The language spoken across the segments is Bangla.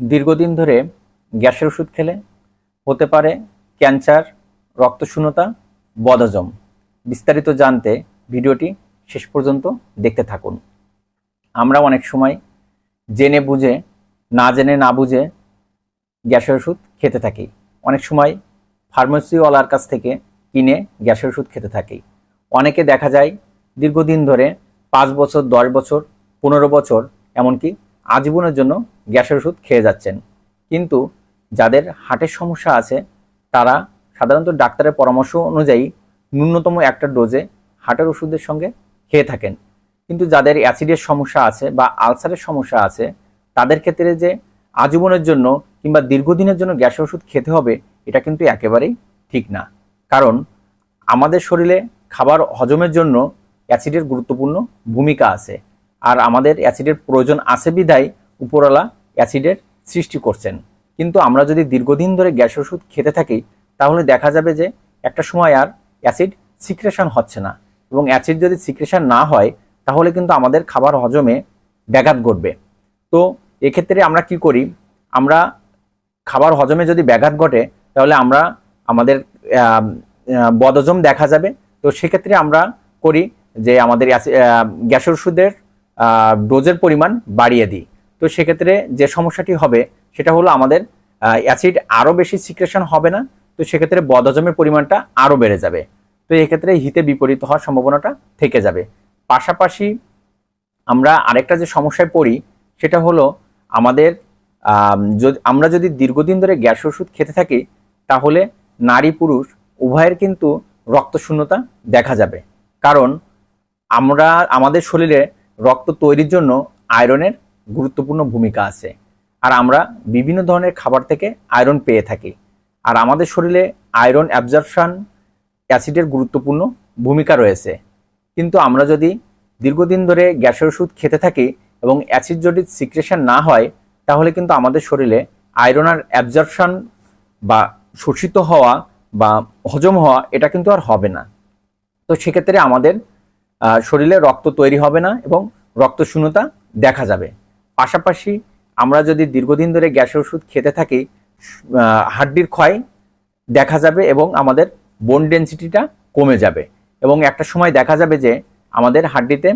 দীর্ঘদিন ধরে গ্যাসের ওষুধ খেলে হতে পারে ক্যান্সার, রক্তশূন্যতা, বদহজম। বিস্তারিত জানতে ভিডিওটি শেষ পর্যন্ত দেখতে থাকুন। আমরা অনেক সময় জেনে বুঝে, না জেনে না বুঝে গ্যাসের ওষুধ খেতে থাকি। অনেক সময় ফার্মেসিওয়ালার কাছ থেকে কিনে গ্যাসের ওষুধ খেতে থাকি। অনেকে দেখা যায় দীর্ঘদিন ধরে পাঁচ বছর, দশ বছর, পনেরো বছর, এমনকি আজীবনের জন্য গ্যাসের ওষুধ খেয়ে যাচ্ছেন। কিন্তু যাদের হার্টের সমস্যা আছে, তারা সাধারণত ডাক্তারের পরামর্শ অনুযায়ী ন্যূনতম একটা ডোজে হার্টের ওষুধের সঙ্গে খেয়ে থাকেন। কিন্তু যাদের অ্যাসিডের সমস্যা আছে বা আলসারের সমস্যা আছে, তাদের ক্ষেত্রে যে আজীবনের জন্য কিংবা দীর্ঘদিনের জন্য গ্যাসের ওষুধ খেতে হবে, এটা কিন্তু একেবারেই ঠিক না। কারণ আমাদের শরীরে খাবার হজমের জন্য অ্যাসিডের গুরুত্বপূর্ণ ভূমিকা আছে। আর আমাদের অ্যাসিডের প্রয়োজন আছে বিধায় উপরওয়ালা অ্যাসিডের সৃষ্টি করছেন। কিন্তু আমরা যদি দীর্ঘদিন ধরে গ্যাস ওষুধ খেতে থাকি তাহলে দেখা যাবে যে একটা সময় আর অ্যাসিড সিক্রেশন হচ্ছে না। এবং অ্যাসিড যদি সিক্রেশন না হয় তাহলে কিন্তু আমাদের খাবার হজমে ব্যাঘাত ঘটবে। তো এক্ষেত্রে আমরা কি করি? আমরা খাবার হজমে যদি ব্যাঘাত ঘটে তাহলে আমরা আমাদের আহ, দেখা যাবে। তো সেক্ষেত্রে আমরা করি যে আমাদের গ্যাসের ওষুধের ডোজের পরিমাণ বাড়িয়ে দিই। তো সেক্ষেত্রে যে সমস্যাটি হবে, সেটা হলো আমাদের অ্যাসিড আরও বেশি সিক্রেশন হবে না, তো সেক্ষেত্রে বদহজমের পরিমাণটা আরও বেড়ে যাবে। তো এক্ষেত্রে হিতে বিপরীত হওয়ার সম্ভাবনাটা থেকে যাবে। পাশাপাশি আমরা আরেকটা যে সমস্যায় পড়ি, সেটা হলো আমাদের যদি, আমরা যদি দীর্ঘদিন ধরে গ্যাস ওষুধ খেতে থাকি, তাহলে নারী পুরুষ উভয়ের কিন্তু রক্তশূন্যতা দেখা যাবে। কারণ আমরা, আমাদের শরীরে রক্ত তৈরির জন্য আয়রনের গুরুত্বপূর্ণ ভূমিকা আছে। আর আমরা বিভিন্ন ধরনের খাবার থেকে আয়রন পেয়ে থাকি। আর আমাদের শরীরে আয়রন অ্যাবজর্পশন অ্যাসিডের গুরুত্বপূর্ণ ভূমিকা রয়েছে। কিন্তু আমরা যদি দীর্ঘদিন ধরে গ্যাসের ওষুধ খেতে থাকি এবং অ্যাসিড যদি সিক্রেশন না হয়, তাহলে কিন্তু আমাদের শরীরে আয়রন আর অ্যাবজর্পশন বা শোষিত হওয়া বা হজম হওয়া এটা কিন্তু আর হবে না। তো সেক্ষেত্রে আমাদের শরীরে রক্ত তৈরি হবে না এবং রক্তশূন্যতা দেখা যাবে। পাশাপাশি আমরা যদি দীর্ঘদিন ধরে গ্যাসের ওষুধ খেতে থাকি হাড্ডির ক্ষয় দেখা যাবে এবং আমাদের বোন ডেন্সিটিটা কমে যাবে। এবং একটা সময় দেখা যাবে যে আমাদের হাড্ডিতে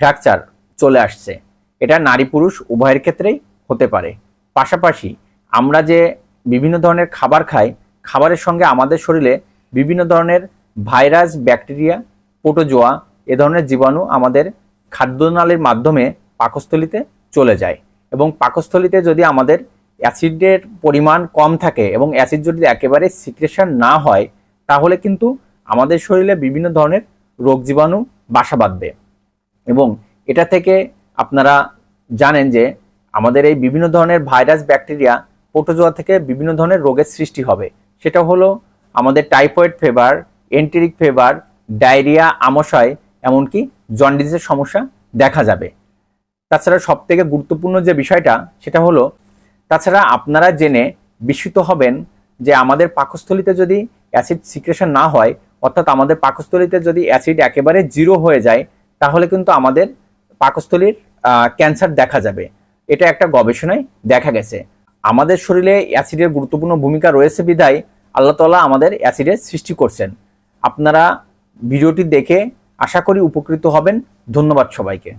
ফ্র্যাকচার চলে আসছে। এটা নারী পুরুষ উভয়ের ক্ষেত্রেই হতে পারে। পাশাপাশি আমরা যে বিভিন্ন ধরনের খাবার খাই, খাবারের সঙ্গে আমাদের শরীরে বিভিন্ন ধরনের ভাইরাস, ব্যাকটেরিয়া পোটোজোয়া এ ধরনের জীবাণু আমাদের খাদ্যনালীর মাধ্যমে পাকস্থলিতে চলে যায় এবং পাকস্থলিতে যদি আমাদের অ্যাসিডের পরিমাণ কম থাকে এবং অ্যাসিড যদি একেবারে সিক্রেশন না হয়, তাহলে কিন্তু আমাদের শরীরে বিভিন্ন ধরনের রোগ জীবাণু বাসা বাঁধবে। এবং এটা থেকে আপনারা জানেন যে আমাদের এই বিভিন্ন ধরনের ভাইরাস, ব্যাকটেরিয়া পোটোজোয়া থেকে বিভিন্ন ধরনের রোগের সৃষ্টি হবে। সেটা হলো আমাদের typhoid fever, enteric fever, diarrhoea, আমশয় এমনকি জন্ডিসের সমস্যা দেখা যাবে। তাছাড়া সব থেকে গুরুত্বপূর্ণ যে বিষয়টা, সেটা হলো, তাছাড়া আপনারা জেনে বিস্মিত হবেন যে আমাদের পাকস্থলিতে যদি অ্যাসিড সিক্রেশন না হয়, অর্থাৎ আমাদের পাকস্থলিতে যদি অ্যাসিড একেবারে জিরো হয়ে যায়, তাহলে কিন্তু আমাদের পাকস্থলীর ক্যান্সার দেখা যাবে। এটা একটা গবেষণায় দেখা গেছে। আমাদের শরীরে অ্যাসিডের গুরুত্বপূর্ণ ভূমিকা রয়েছে বিধায় আল্লাহ তাআলা আমাদের অ্যাসিডের সৃষ্টি করছেন। আপনারা ভিডিওটি দেখে আশা করি উপকৃত হবেন। ধন্যবাদ সবাইকে।